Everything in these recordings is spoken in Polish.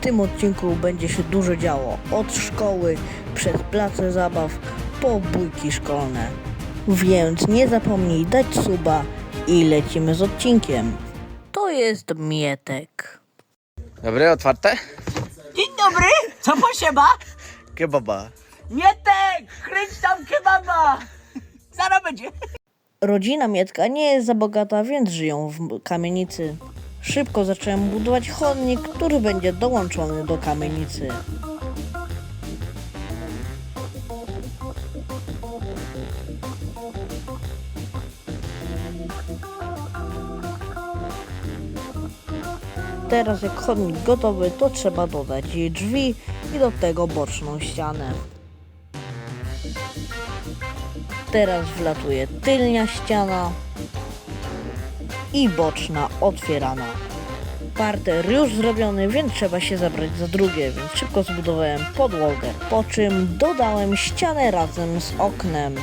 tym odcinku będzie się dużo działo. Od szkoły, przez place zabaw, po bójki szkolne. Więc nie zapomnij dać suba i lecimy z odcinkiem. To jest Mietek. Dobry, otwarte? Dzień dobry, co posieba? Kebaba. Mietek, kręć tam kebaba. Zaraz będzie. Rodzina Mietka nie jest za bogata, więc żyją w kamienicy. Szybko zacząłem budować chodnik, który będzie dołączony do kamienicy. Teraz jak chodnik gotowy, to trzeba dodać jej drzwi i do tego boczną ścianę. Teraz wlatuje tylnia ściana i boczna otwierana. Parter już zrobiony, więc trzeba się zabrać za drugie, więc szybko zbudowałem podłogę, po czym dodałem ścianę razem z oknem.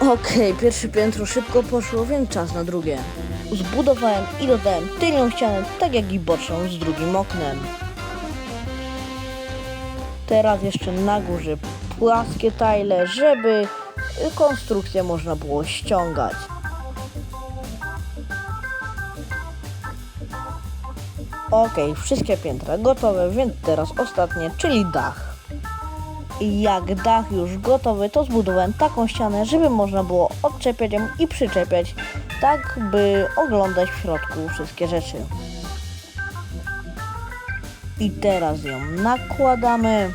Okej, pierwsze piętro szybko poszło, więc czas na drugie. Zbudowałem i dodałem tylną ścianę, tak jak i boczną z drugim oknem. Teraz jeszcze na górze płaskie tajle, żeby konstrukcję można było ściągać. Ok, wszystkie piętra gotowe, więc teraz ostatnie, czyli dach. Jak dach już gotowy, to zbudowałem taką ścianę, żeby można było odczepiać ją i przyczepiać, tak by oglądać w środku wszystkie rzeczy. I teraz ją nakładamy.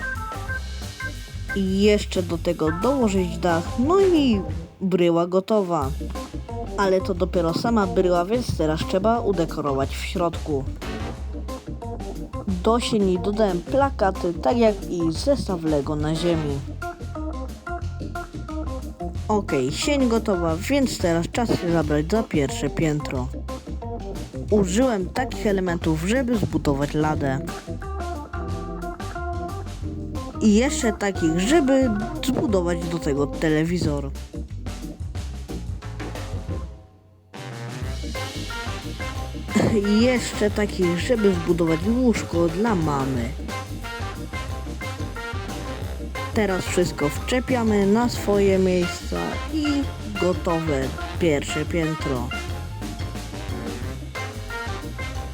I jeszcze do tego dołożyć dach, no i bryła gotowa. Ale to dopiero sama bryła, więc teraz trzeba udekorować w środku. Do sieni dodałem plakaty, tak jak i zestaw Lego na ziemi. Ok, sień gotowa, więc teraz czas się zabrać za pierwsze piętro. Użyłem takich elementów, żeby zbudować ladę. I jeszcze takich, żeby zbudować do tego telewizor. I jeszcze takich, żeby zbudować łóżko dla mamy. Teraz wszystko wczepiamy na swoje miejsca i gotowe pierwsze piętro.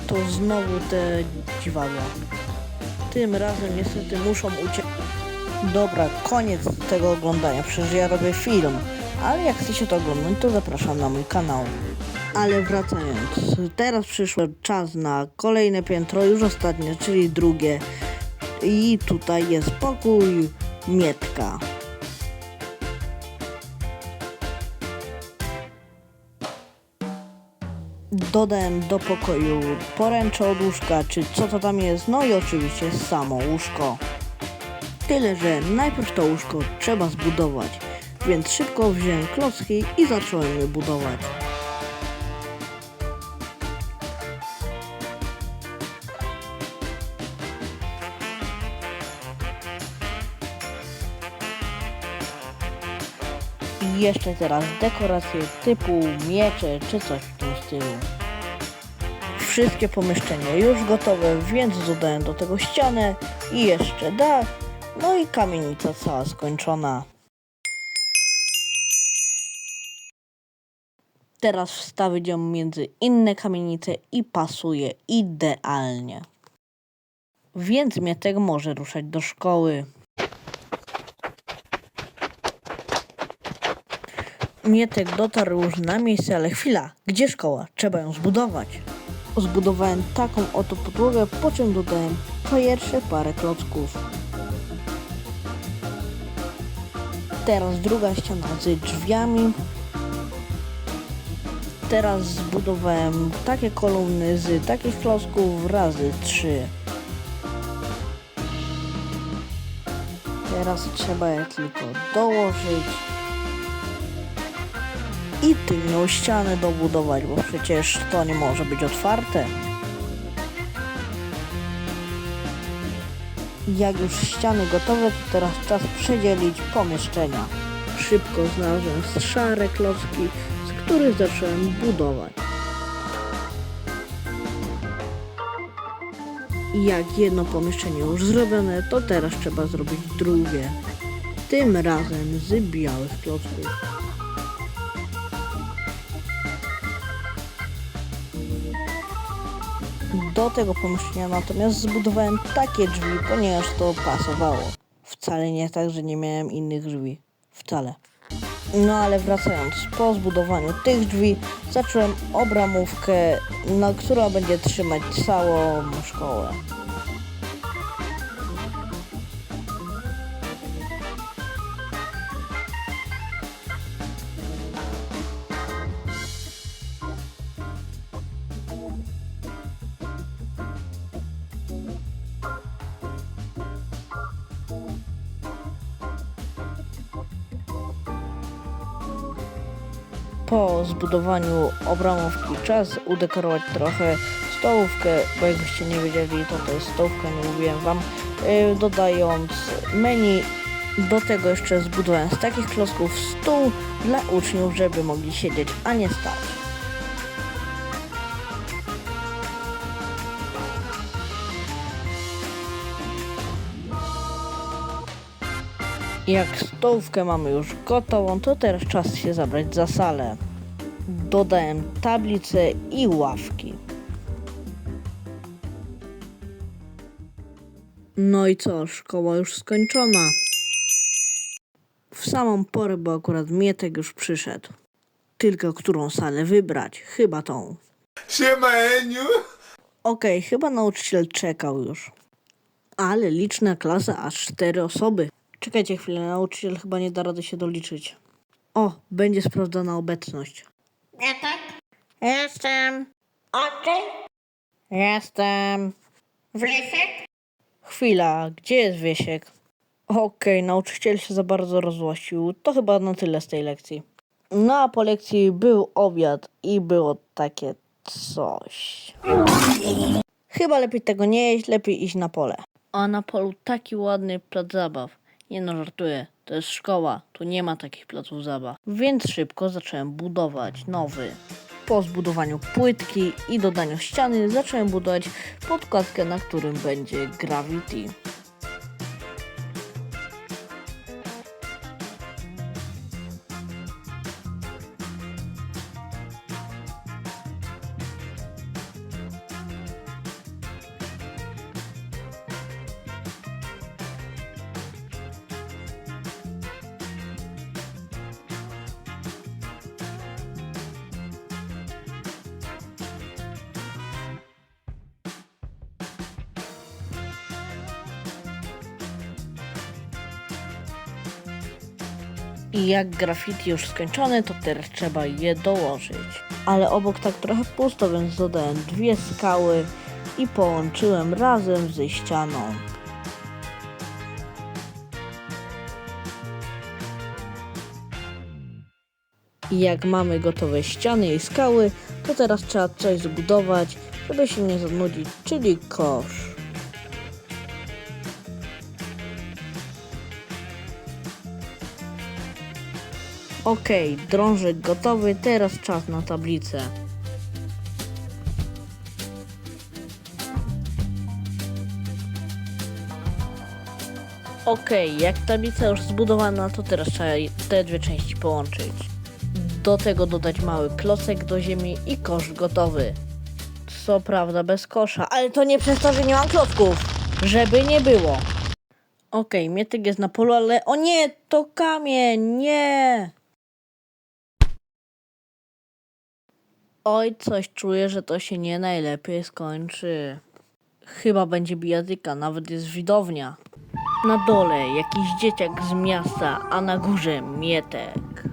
To znowu te dziwadła. Tym razem niestety muszą uciec. Dobra, koniec tego oglądania, przecież ja robię film. Ale jak chcecie to oglądać, to zapraszam na mój kanał. Ale wracając, teraz przyszło czas na kolejne piętro, już ostatnie, czyli drugie. I tutaj jest pokój Mietka. Dodałem do pokoju poręcze od łóżka, czy co to tam jest, no i oczywiście samo łóżko. Tyle, że najpierw to łóżko trzeba zbudować, więc szybko wziąłem klocki i zacząłem je budować. I jeszcze teraz dekoracje typu miecze czy coś w tym stylu. Wszystkie pomieszczenia już gotowe, więc dodałem do tego ścianę i jeszcze dach, no i kamienica cała skończona. Teraz wstawić ją między inne kamienice i pasuje idealnie. Więc Mietek może ruszać do szkoły. Mietek dotarł już na miejsce, ale chwila, gdzie szkoła? Trzeba ją zbudować. Zbudowałem taką oto podłogę, po czym dodałem pierwsze parę klocków. Teraz druga ściana z drzwiami. Teraz zbudowałem takie kolumny z takich klocków razy trzy. Teraz trzeba je tylko dołożyć i tylną ścianę dobudować, bo przecież to nie może być otwarte. Jak już ściany gotowe, to teraz czas przedzielić pomieszczenia. Szybko znalazłem szare klocki, z których zacząłem budować. Jak jedno pomieszczenie już zrobione, to teraz trzeba zrobić drugie. Tym razem z białych klocków. Do tego pomieszczenia natomiast zbudowałem takie drzwi, ponieważ to pasowało. Wcale nie tak, że nie miałem innych drzwi. Wcale. No ale wracając, po zbudowaniu tych drzwi zacząłem obramówkę, na która będzie trzymać całą szkołę. Po zbudowaniu obramówki czas udekorować trochę stołówkę, bo jakbyście nie wiedzieli, to to jest stołówka, nie mówiłem wam, yy, dodając menu. Do tego jeszcze zbudowałem z takich klocków stół dla uczniów, żeby mogli siedzieć, a nie stać. Jak stołówkę mamy już gotową, to teraz czas się zabrać za salę. Dodałem tablice i ławki. No i co, szkoła już skończona. W samą porę, bo akurat Mietek już przyszedł. Tylko którą salę wybrać? Chyba tą. Siema Eniu! Okej, chyba nauczyciel czekał już. Ale liczna klasa, aż cztery osoby. Czekajcie chwilę, nauczyciel chyba nie da rady się doliczyć. O, będzie sprawdzona obecność. Mietek? Jestem, Andrzej? jestem. Wlesiek? Chwila, gdzie jest Wiesiek? Okej, nauczyciel się za bardzo rozłościł. To chyba na tyle z tej lekcji. No a po lekcji był obiad i było takie coś. Chyba lepiej tego nie jeść, lepiej iść na pole. A na polu taki ładny plac zabaw. Nie no, żartuję. To jest szkoła, tu nie ma takich placów zabaw. Więc szybko zacząłem budować nowy. Po zbudowaniu płytki i dodaniu ściany zacząłem budować podkładkę, na którym będzie Gravity. I jak graffiti już skończone, to teraz trzeba je dołożyć. Ale obok tak trochę pusto, więc dodałem dwie skały i połączyłem razem ze ścianą. I jak mamy gotowe ściany i skały, to teraz trzeba coś zbudować, żeby się nie zanudzić, czyli kosz. Okej, drążek gotowy, teraz czas na tablicę. Okej, jak tablica już zbudowana, to teraz trzeba te dwie części połączyć. Do tego dodać mały klocek do ziemi i kosz gotowy. Co prawda bez kosza, ale to nie przez to, że nie mam klocków. Żeby nie było. Okej, Mietek jest na polu, ale... O nie, to kamień, nie! Oj, coś czuję, że to się nie najlepiej skończy. Chyba będzie bijatyka, nawet jest widownia. Na dole jakiś dzieciak z miasta, a na górze Mietek.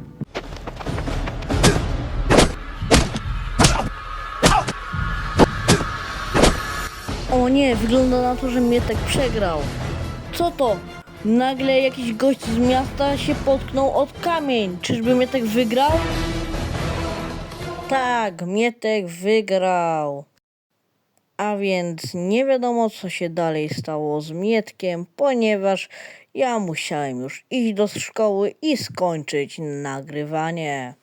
O nie, wygląda na to, że Mietek przegrał. Co to? Nagle jakiś gość z miasta się potknął od kamień. Czyżby Mietek wygrał? Tak, Mietek wygrał. A więc nie wiadomo, co się dalej stało z Mietkiem, ponieważ ja musiałem już iść do szkoły i skończyć nagrywanie.